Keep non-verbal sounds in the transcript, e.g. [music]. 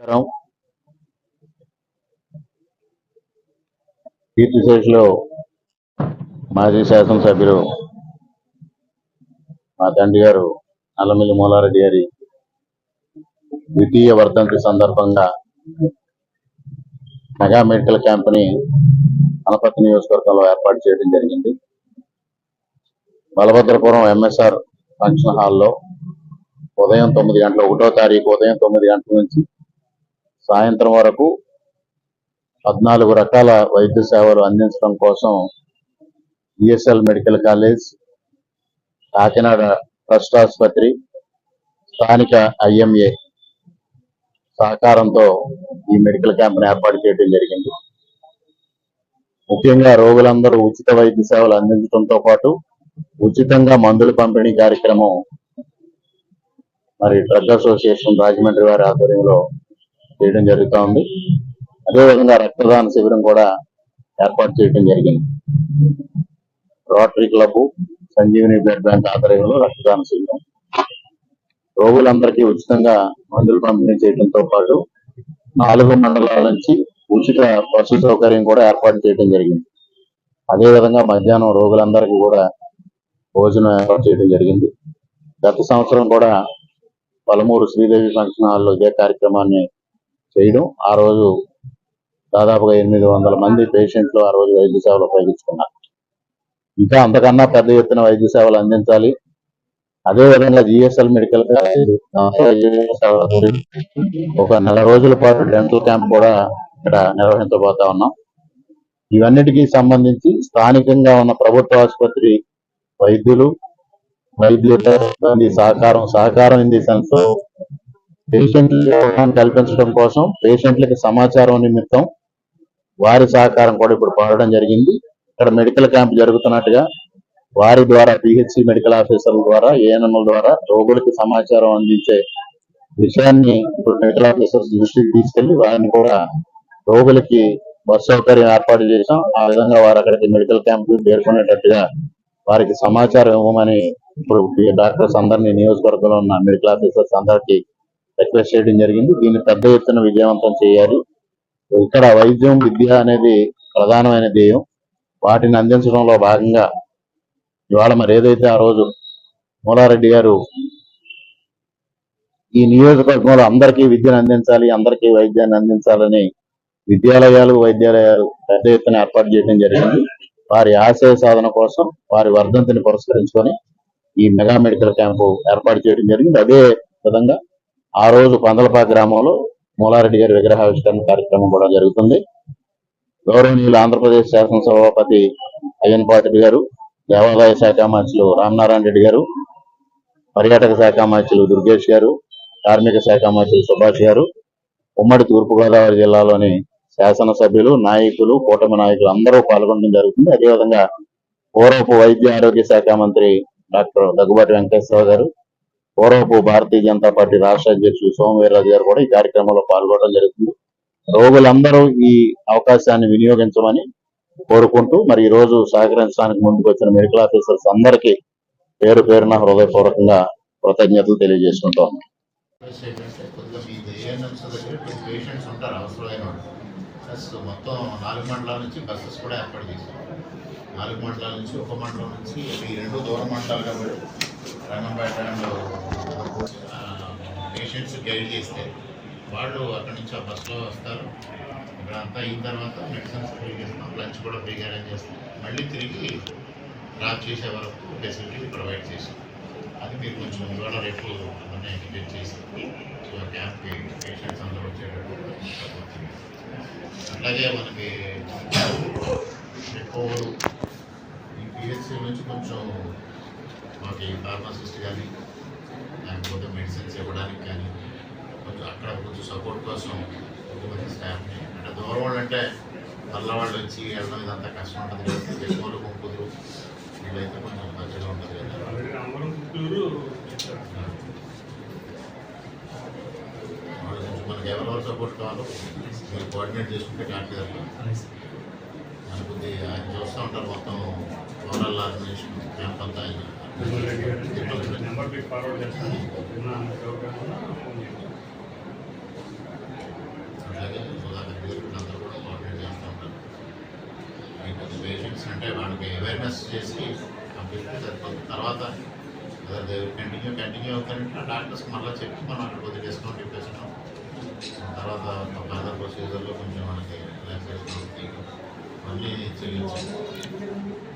నమస్కారం. కీర్తిశేషులు మాజీ శాసనసభ్యులు మా తండ్రి గారు నల్లమిల్లి మూలారెడ్డి గారి ద్వితీయ వర్ధంతి సందర్భంగా మెగా మెడికల్ క్యాంప్ని అనపతి నియోజకవర్గంలో ఏర్పాటు చేయడం జరిగింది. బలభద్రపురం ఎంఎస్ఆర్ ఫంక్షన్ హాల్లో ఉదయం తొమ్మిది గంటల ఒకటో తారీఖు ఉదయం తొమ్మిది గంటల నుంచి సాయంత్రం వరకు పద్నాలుగు రకాల వైద్య సేవలు అందించడం కోసం ESL medical college Kakinada trust ఆసుపత్రి స్థానిక ఐఎంఏ సహకారంతో ఈ మెడికల్ క్యాంప్ను ఏర్పాటు చేయడం జరిగింది. ముఖ్యంగా రోగులందరూ ఉచిత వైద్య సేవలు అందించడంతో పాటు ఉచితంగా మందుల పంపిణీ కార్యక్రమం మరి డ్రగ్ అసోసియేషన్ రాజమండ్రి వారి ఆధ్వర్యంలో చేయడం జరుగుతూ ఉంది. అదేవిధంగా రక్తదాన శిబిరం కూడా ఏర్పాటు చేయడం జరిగింది. Rotary club Sanjeevani blood bank ఆధ్వర్యంలో రక్తదాన శిబిరం. రోగులందరికీ ఉచితంగా మందులు పంపిణీ చేయడంతో పాటు నాలుగు మండలాల నుంచి ఉచిత బస్సు సౌకర్యం కూడా ఏర్పాటు చేయడం జరిగింది. అదేవిధంగా మధ్యాహ్నం రోగులందరికీ కూడా భోజనం ఏర్పాటు చేయడం జరిగింది. గత సంవత్సరం కూడా పలమూరు శ్రీదేవి ఫంక్షన్ హాల్లో ఇదే కార్యక్రమాన్ని చేయడం. ఆ రోజు దాదాపుగా ఎనిమిది వందల మంది పేషెంట్లు ఆ రోజు వైద్య సేవలు ఉపయోగించుకున్నారు. ఇంకా అంతకన్నా పెద్ద ఎత్తున వైద్య సేవలు అందించాలి. అదే విధంగా జిఎస్ఎల్ మెడికల్ [laughs] ఒక నెల రోజుల పాటు డెంటల్ క్యాంప్ కూడా ఇక్కడ నిర్వహించబోతా ఉన్నాం. ఇవన్నిటికీ సంబంధించి స్థానికంగా ఉన్న ప్రభుత్వ ఆసుపత్రి వైద్యులు వైద్యుల సహకారం సహకారం ఇన్ ది సెన్స్ పేషెంట్ల అవగాహన కల్పించడం కోసం పేషెంట్లకు సమాచారం నిమిత్తం వారి సహకారం కూడా ఇప్పుడు పొందడం జరిగింది. ఇక్కడ మెడికల్ క్యాంప్ జరుగుతున్నట్టుగా వారి ద్వారా పిహెచ్సి మెడికల్ ఆఫీసర్ల ద్వారా ఏఎన్ఎంల ద్వారా రోగులకి సమాచారం అందించే విషయాన్ని ఇప్పుడు మెడికల్ ఆఫీసర్స్ దృష్టికి తీసుకెళ్ళి వారిని కూడా రోగులకి బస్ సౌకర్యం ఏర్పాటు చేశాం. ఆ విధంగా వారు అక్కడికి మెడికల్ క్యాంప్ చేరుకునేటట్టుగా వారికి సమాచారం ఇవ్వమని ఇప్పుడు డాక్టర్స్ అందరినీ నియోజకవర్గంలో ఉన్న మెడికల్ ఆఫీసర్స్ అందరికీ రిక్వెస్ట్ చేయడం జరిగింది. దీన్ని పెద్ద ఎత్తున విజయవంతం చేయాలి. ఇక్కడ వైద్యం విద్య అనేది ప్రధానమైన ధ్యేయం. వాటిని అందించడంలో భాగంగా ఇవాళ మరి ఏదైతే ఆ రోజు మూలారెడ్డి గారు ఈ నియోజకవర్గంలో అందరికీ విద్యను అందించాలి అందరికీ వైద్యాన్ని అందించాలని విద్యాలయాలు వైద్యాలయాలు పెద్ద ఎత్తున ఏర్పాటు చేయడం జరిగింది. వారి ఆశయ సాధన కోసం వారి వర్ధంతిని పురస్కరించుకొని ఈ మెగా మెడికల్ క్యాంపు ఏర్పాటు చేయడం జరిగింది. అదే విధంగా ఆ రోజు పందలపాక గ్రామంలో మూలారెడ్డి గారి విగ్రహావిష్కరణ కార్యక్రమం కూడా జరుగుతుంది. గౌరవనీయులు ఆంధ్రప్రదేశ్ శాసనసభాపతి అయ్యన్ పాత్రి గారు దేవాదాయ శాఖ మంత్రులు రామనారాయణ రెడ్డి గారు పర్యాటక శాఖ మంత్రులు దుర్గేష్ గారు కార్మిక శాఖ మంత్రులు సుభాష్ గారు ఉమ్మడి తూర్పుగోదావరి జిల్లాలోని శాసనసభ్యులు నాయకులు కూటమి నాయకులు అందరూ పాల్గొనడం జరుగుతుంది. అదేవిధంగా పూర్వపు వైద్య ఆరోగ్య శాఖ మంత్రి డాక్టర్ దగ్గుబాటి వెంకటేశ్వరరావు గారు పూర్వపు భారతీయ జనతా పార్టీ రాష్ట్ర అధ్యక్షుడు సోమవీర్రాజు గారు కూడా ఈ కార్యక్రమంలో పాల్గొనడం జరుగుతుంది. రోగులందరూ ఈ అవకాశాన్ని వినియోగించమని కోరుకుంటూ మరి ఈ రోజు సహకరించడానికి ముందుకు వచ్చిన మెడికల్ ఆఫీసర్స్ అందరికీ పేరు పేరున హృదయపూర్వకంగా కృతజ్ఞతలు తెలియజేసుకుంటాం మొత్తం నాలుగు మండలాల నుంచి బస్సెస్ కూడా ఏర్పాటు చేశాం నాలుగు మండలాల నుంచి ఒక మండలం నుంచి ఈ రెండు దూర మండలాలు కాబట్టి రంగంపేట అండ్ పేషెంట్స్ గైడ్ చేస్తే వాళ్ళు అక్కడి నుంచి ఆ బస్సులో వస్తారు. ఇక్కడ అంతా అయిన తర్వాత మెడిసిన్స్ ఫ్రీ చేస్తాం లంచ్ కూడా ఫ్రీగా అరేంజ్ చేస్తాం మళ్ళీ తిరిగి డ్రాప్ చేసే వరకు ఫెసిలిటీ ప్రొవైడ్ చేస్తాం. అది మీరు కొంచెం ఇవాళ రేపు అన్నీ ఎక్స్ప్లెయిన్ చేసి సో క్యాంప్కి పేషెంట్స్ అందరూ వచ్చేటట్టు. అట్లాగే మనకి ఎక్కువ ఈ పిహెచ్సి నుంచి కొంచెం మాకు ఫార్మసిస్ట్ కానీ లేకపోతే మెడిసిన్స్ ఇవ్వడానికి కానీ కొంచెం అక్కడ కొంచెం సపోర్ట్ కోసం కొంతమంది స్టాఫ్ని అంటే దూరం వాళ్ళు అంటే నల్ల వాళ్ళు వచ్చి వెళ్ళడం ఇదంతా కష్టం ఉంటుంది కాబట్టి ఎక్కువ గుంపులు వీళ్ళైతే కొంచెం మంచిగా ఉంటుంది కదా మనకి ఎవరెవరు సపోర్ట్ కావాలో మీరు కోఆర్డినేట్ చేసుకుంటే కరెక్ట్ గారు ఆయన కొద్ది ఆయన చూస్తూ ఉంటారు మొత్తం ఓవరాల్ ఆర్గనైజేషన్ క్యాంప్ అంతా అలాగే సుధాకర్ గారు అందరూ కూడా కోఆర్డినేట్ చేస్తూ ఉంటారు. కొద్ది పేషెంట్స్ అంటే వాళ్ళకి అవేర్నెస్ చేసి పంపిస్తే సరిపోతుంది. తర్వాత కంటిన్యూ కంటిన్యూ అవుతారంటే డాక్టర్స్ మళ్ళీ చెప్పి మనం అక్కడ కొద్దిగా డిస్కౌంట్ ఇప్పేస్తున్నాం తర్వాత ఫర్దర్ ప్రొసీజర్లో కొంచెం మనకి రిలాక్సేషన్ అవుతుంది మళ్ళీ చెల్లించాలి